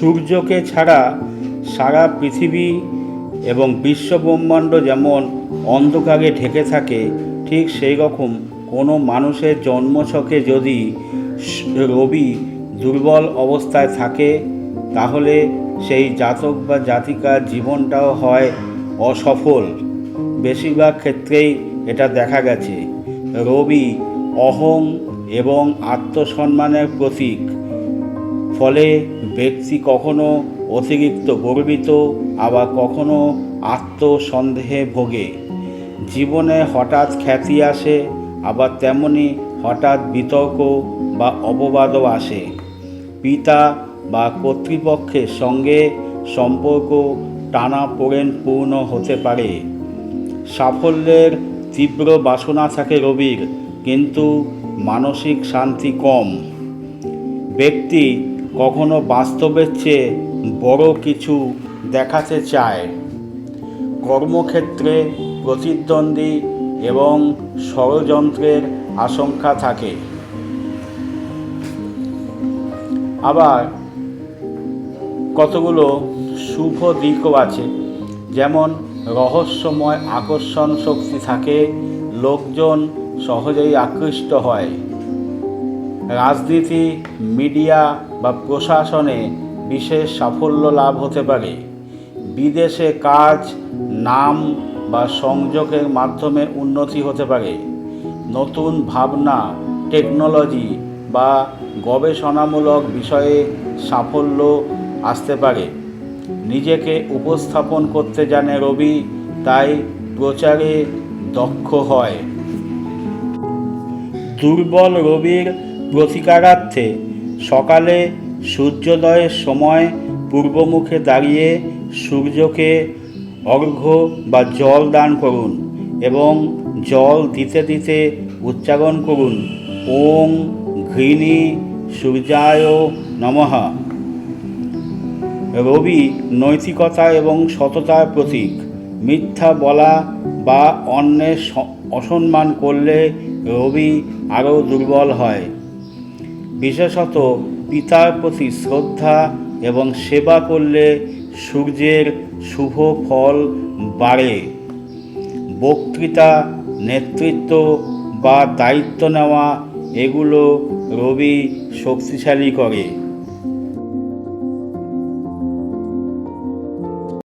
সূর্যকে ছাড়া সারা পৃথিবী এবং বিশ্বব্রহ্মাণ্ড যেমন অন্ধকারে ঢেকে থাকে, ঠিক সেই রকম কোনো মানুষের জন্মছকে যদি রবি দুর্বল অবস্থায় থাকে, তাহলে সেই জাতক বা জাতিকার জীবনটাও হয় অসফল। বেশিরভাগ ক্ষেত্রেই এটা দেখা গেছে। রবি অহং এবং আত্মসম্মানের প্রতীক। ফলে ব্যক্তি কখনো অতিরিক্ত গর্বিত, আবার কখনো আত্মসন্দেহে ভোগে। জীবনে হঠাৎ খ্যাতি আসে, আবার তেমনি হঠাৎ বিতর্ক বা অপবাদও আসে। পিতা বা কর্তৃপক্ষের সঙ্গে সম্পর্ক টানা পূর্ণ হতে পারে। সাফল্যের তীব্র বাসনা থাকে রবির, কিন্তু মানসিক শান্তি কম। ব্যক্তি কখনো বাস্তবের চেয়ে বড় কিছু দেখাতে চায়। কর্মক্ষেত্রে প্রতিদ্বন্দ্বী এবং ষড়যন্ত্রের আশঙ্কা থাকে। আবার কতগুলো শুভ দিকও আছে। যেমন রহস্যময় আকর্ষণ শক্তি থাকে, লোকজন সহজেই আকৃষ্ট হয়। রাজনীতি, মিডিয়া বা প্রশাসনে বিশেষ সাফল্য লাভ হতে পারে। বিদেশে কাজ, নাম বা সংযোগের মাধ্যমে উন্নতি হতে পারে। নতুন ভাবনা, টেকনোলজি বা গবেষণামূলক বিষয়ে সাফল্য আসতে পারে। নিজেকে উপস্থাপন করতে জানে রবি, তাই প্রচারে দক্ষ হয়। দুর্বল রবির প্রতিকারার্থে সকালে সূর্যোদয়ের সময় পূর্বমুখে দাঁড়িয়ে সূর্যকে অর্ঘ্য বা জল দান করুন এবং জল দিতে দিতে উচ্চারণ করুন ওং ঘৃণী সূর্যায় নমহা রবি নৈতিকতা এবং সততার প্রতীক। মিথ্যা বলা বা অন্যের অসম্মান করলে রবি আরও দুর্বল হয়। বিশেষত পিতার প্রতি শ্রদ্ধা এবং সেবা করলে সূর্যের শুভ ফল বাড়ে। বক্তৃতা, নেতৃত্ব বা দায়িত্ব নেওয়া, এগুলো রবি শক্তিশালী করে।